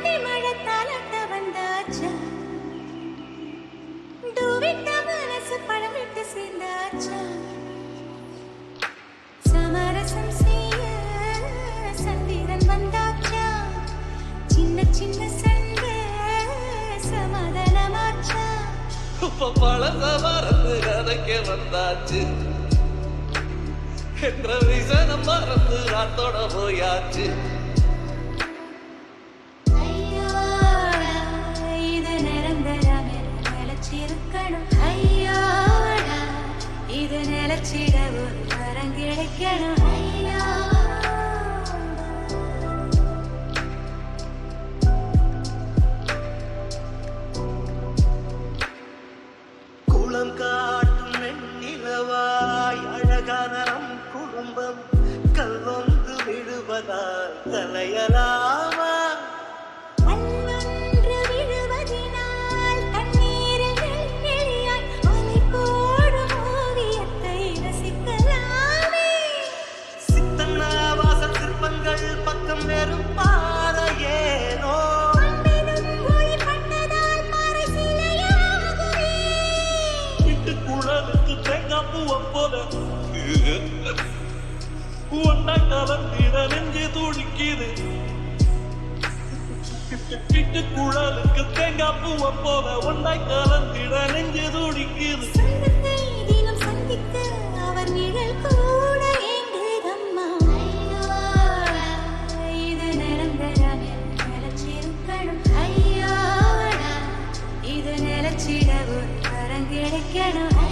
அட்டி மழத்தால் அட்ட வந்தாச்சா? டூவிட்ட மனசு பழம் விட்டு சேர்ந்தாச்சா? சமரசம் செய்ய சந்திரன் வந்தாச்சா? சின்ன சின்ன சண்டை சமாதானமாச்சா? இப்ப பழச மறந்து என்ற விசனம் மறந்து ராத்தோட போயாச்சு. கிளச்சிட ஒரு வரம் கிடைக்கணும். குளம் காட்டும் நிலவாய் அழகான குடும்பம். குழலுக்கு தேங்காய் பூவம் போல ஒன்னா கலந்திட நெஞ்சு துடிக்குது. கிட்டு குழலுக்கு தேங்காய் பூவம் போல ஒன்னா கலந்திட நெஞ்சு துடிக்குது. சந்தித்து அவர் நிழல் get a hold.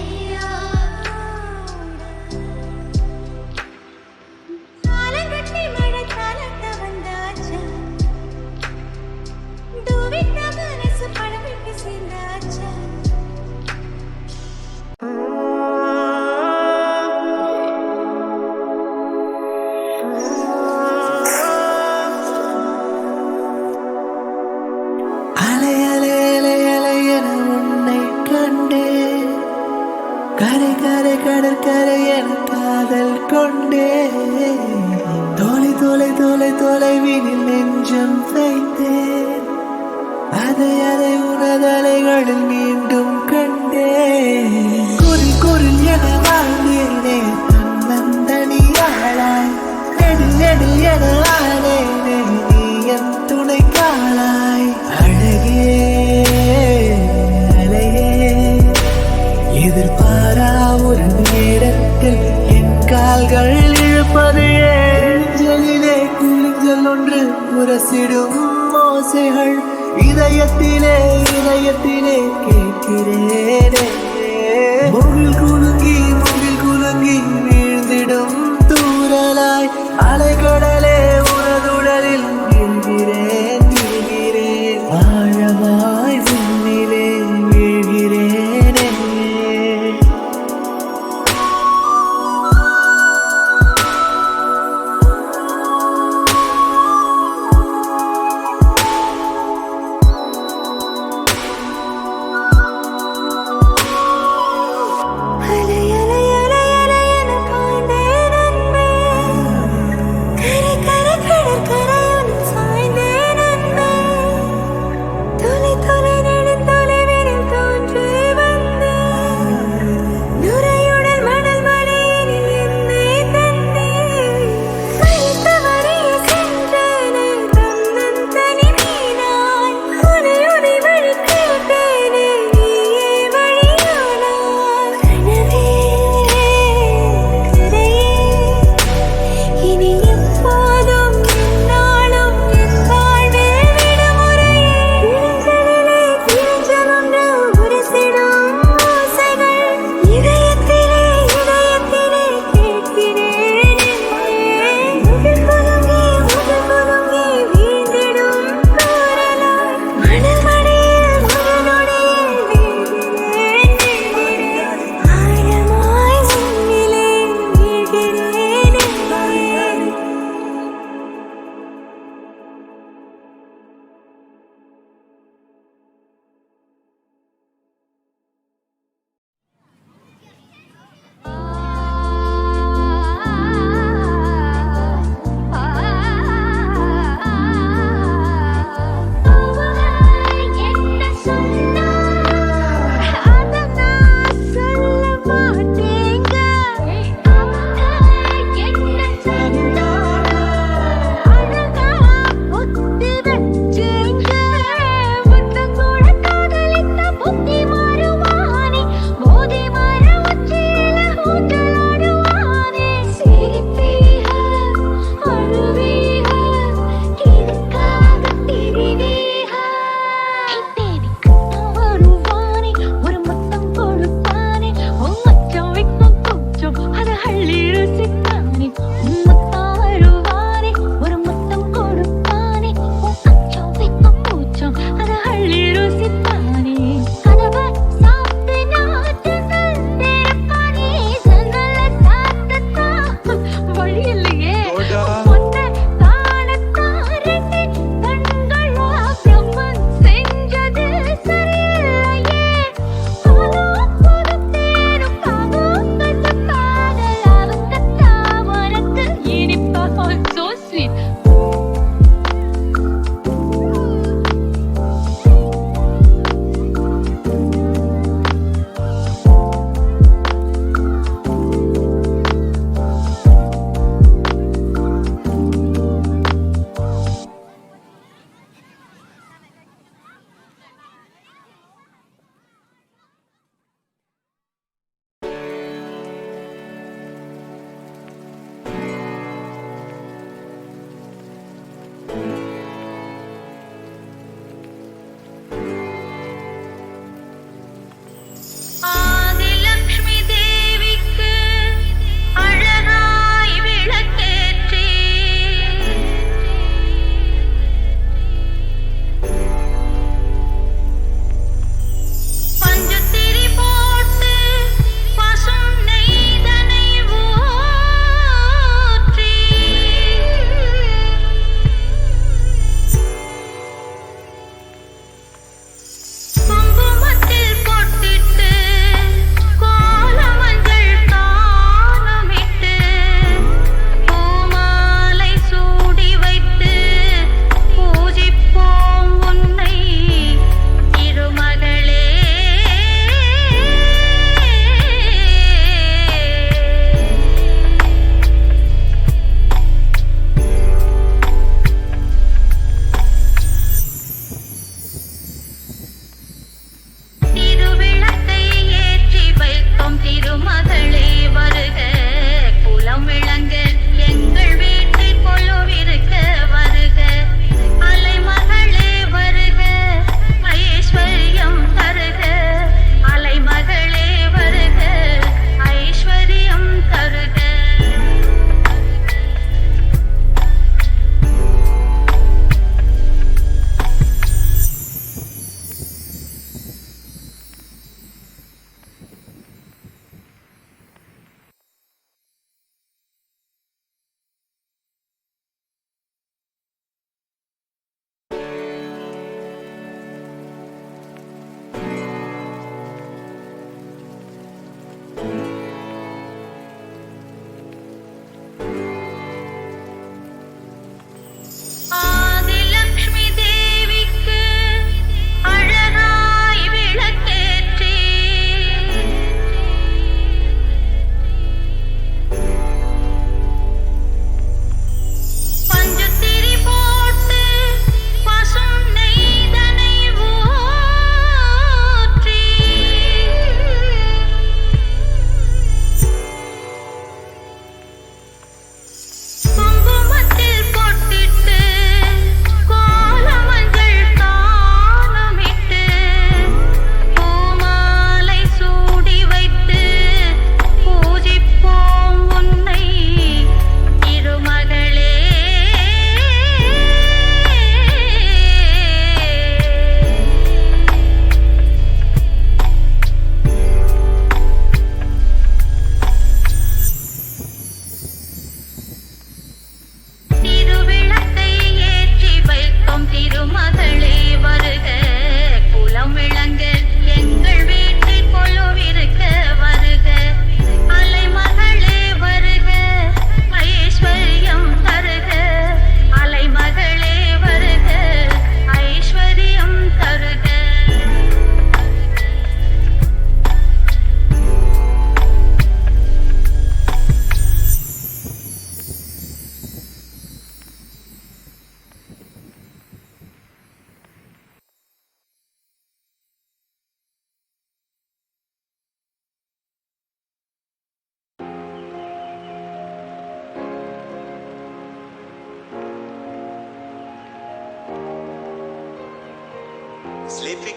கரை கரை கடற்கரை என காதல் கொண்டே. தோலை தோலை தோலை தொலைவினில் நெஞ்சம் வைத்தேன். அதை அதை உனதலைகளில் மீண்டும் கண்டே குரில் குரில் என வாழ்ந்தேனே தன்னந்தனியாளாய் நெடில் நெடில் என முரசிடும் ஆசைகள் இதயத்திலே இதயத்திலே கே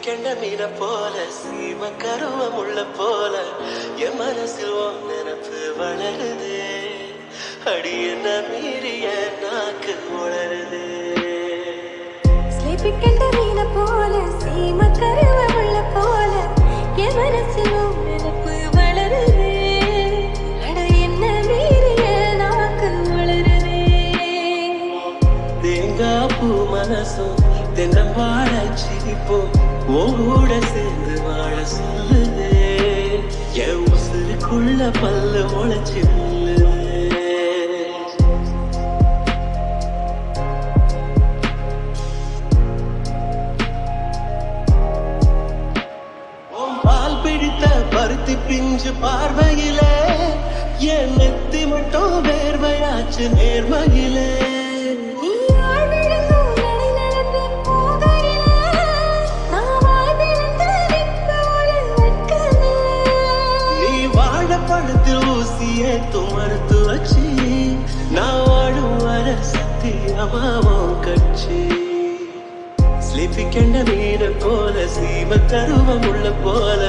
கண்ட மீன போல சீம கருவம் உள்ள போல என் மனசில் உன் நினப்பு வளருது. அடி என்ன மீறிய நாக்கு ஸ்லீப்பி கண்ட மீன போல சீம கருவ உள்ள போல என் மனசிலும் நினைப்பு வளருது. அட என்ன மீறிய நாக்கு வளருது தேங்காய் பூ மனசும் தென்னம்பாட சிரிப்போம். ஓட சேர்ந்து வாழ சொல்லுது என் உசுருக்குள்ள பல்லு முளைச்சு பிடித்த பருத்தி பிஞ்சு பார்வையிலே என் நெத்தி மட்டும் வேர்வையாச்சு நேர்மையிலே. ஊசியே துமர்த்து வச்சு நான் வாழும் வர சத்தியமாவும் கட்சி. ஸ்லிப்பி கண்ட மீன போல சீம கருவம் உள்ள போல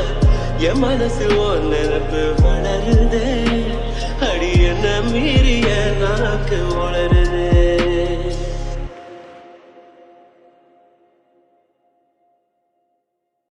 என் மனசு ஓர் நினப்பு வளருதே. அடி என்ன மீறிய நாக்கு வளருதே